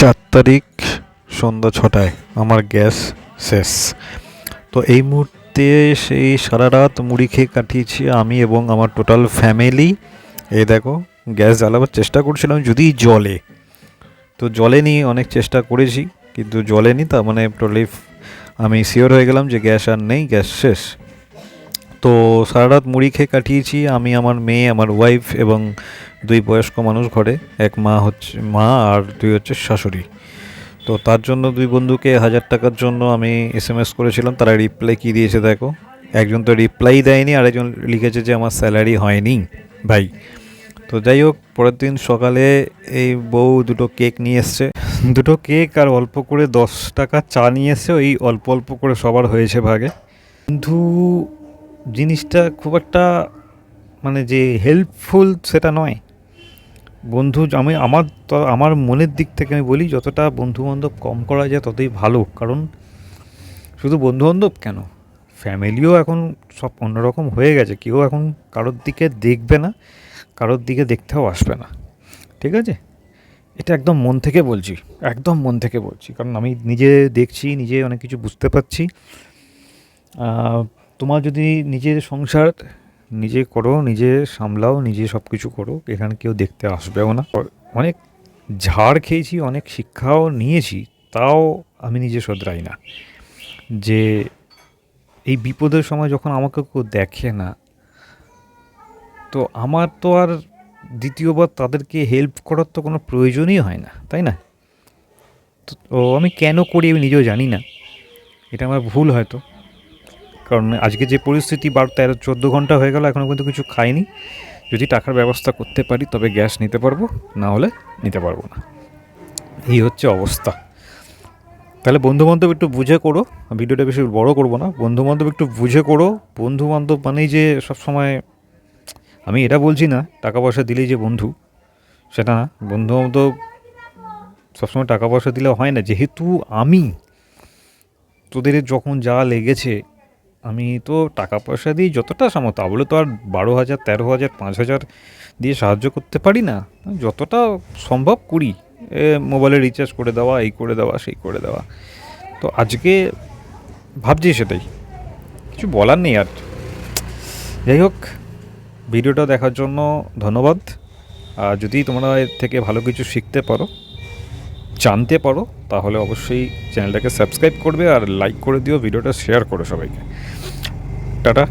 চার তারিখ সন্ধ্যা ছটায় আমার গ্যাস শেষ। তো এই মুহূর্তে সেই সারা রাত মুড়ি খেয়ে কাটিয়েছি আমি এবং আমার টোটাল ফ্যামিলি এই দেখো, গ্যাস জ্বালাবার চেষ্টা করছিলাম যদি জলে তো জলে জলেনি অনেক চেষ্টা করেছি, কিন্তু জলেনি তার মানে টোটালি আমি শিওর হয়ে গেলাম যে গ্যাস আর নেই, গ্যাস শেষ। তো সারা রাত মুড়ি খেয়ে কাটিয়েছি আমি, আমার মেয়ে, আমার ওয়াইফ এবং দুই বয়স্ক মানুষ ঘরে, এক মা হচ্ছে, মা আর দুই হচ্ছে শাশুড়ি। তো তার জন্য দুই বন্ধুকে হাজার টাকার জন্য আমি এস এম এস করেছিলাম, তারা রিপ্লাই কী দিয়েছে দেখো। একজন তো রিপ্লাই দেয়নি আর একজন লিখেছে যে আমার স্যালারি হয়নি। ভাই, তো যাই হোক, পরের দিন সকালে এই বউ দুটো কেক নিয়ে এসছে। দুটো কেক আর অল্প করে দশ টাকা চা নিয়ে এসছে, ওই অল্প অল্প করে সবার হয়েছে ভাগে। বন্ধু, জিনিসটা খুব একটা মানে যে হেল্পফুল সেটা নয়। বন্ধু, আমি আমার আমার মনের দিক থেকে আমি বলি, যতটা বন্ধু বান্ধব কম করা যায় ততই ভালো। কারণ শুধু বন্ধু বান্ধব কেন? ফ্যামিলিও এখন সব অন্যরকম হয়ে গেছে। কেউ এখন কারোর দিকে দেখবে না, কারোর দিকে দেখতেও আসবে না। ঠিক আছে? এটা একদম মন থেকে বলছি, একদম মন থেকে বলছি। কারণ আমি নিজে দেখছি, নিজে অনেক কিছু বুঝতে পারছি। তোমার যদি নিজের সংসার নিজে করো, নিজে সামলাও, নিজে সব কিছু করো, এখানে কেউ দেখতে আসবেও না। অনেক ঝাড় খেয়েছি, অনেক শিক্ষাও নিয়েছি, তাও আমি নিজে শোধরাই না। যে এই বিপদের সময় যখন আমাকে কেউ দেখে না, তো আমার তো আর দ্বিতীয়বার তাদেরকে হেল্প করার তো কোনো প্রয়োজনই হয় না, তাই না? তো আমি কেন করি আমি নিজেও জানি না। এটা আমার ভুল হয়তো। কারণ আজকে যে পরিস্থিতি বারো, তেরো, চোদ্দ ঘণ্টা হয়ে গেল এখনও কিন্তু কিছু খাইনি। যদি টাকার ব্যবস্থা করতে পারি, তবে গ্যাস নিতে পারব, না হলে নিতে পারব না। এই হচ্ছে অবস্থা। তাহলে বন্ধু বান্ধব একটু বুঝে করো, ভিডিওটা বেশি বড় করব না বন্ধু বান্ধব একটু বুঝে করো। বন্ধু বান্ধব মানেই যে সবসময়, আমি এটা বলছি না, টাকা পয়সা দিলেই যে বন্ধু, সেটা না। বন্ধু বান্ধব সবসময় টাকা পয়সা দিলে হয় না। যেহেতু আমি, তোদের যখন যা লেগেছে আমি তো টাকা পয়সা দিয়ে যতটা সামর্থ্য তা বলে তো আর বারো হাজার, তেরো হাজার, পাঁচ হাজার দিয়ে সাহায্য করতে পারি না। যতটা সম্ভব করি মোবাইলে রিচার্জ করে দেওয়া, এই করে দেওয়া, সেই করে দেওয়া। তো আজকে ভাবছি সেটাই। কিছু বলার নেই আর। যাই হোক ভিডিওটা দেখার জন্য ধন্যবাদ। আর যদি তোমরা এর থেকে ভালো কিছু শিখতে পারো জানতে পারো, তাহলে অবশ্যই চ্যানেলটাকে সাবস্ক্রাইব করবে আর লাইক করে দিও, ভিডিওটা শেয়ার করো সবাইকে। টাটা।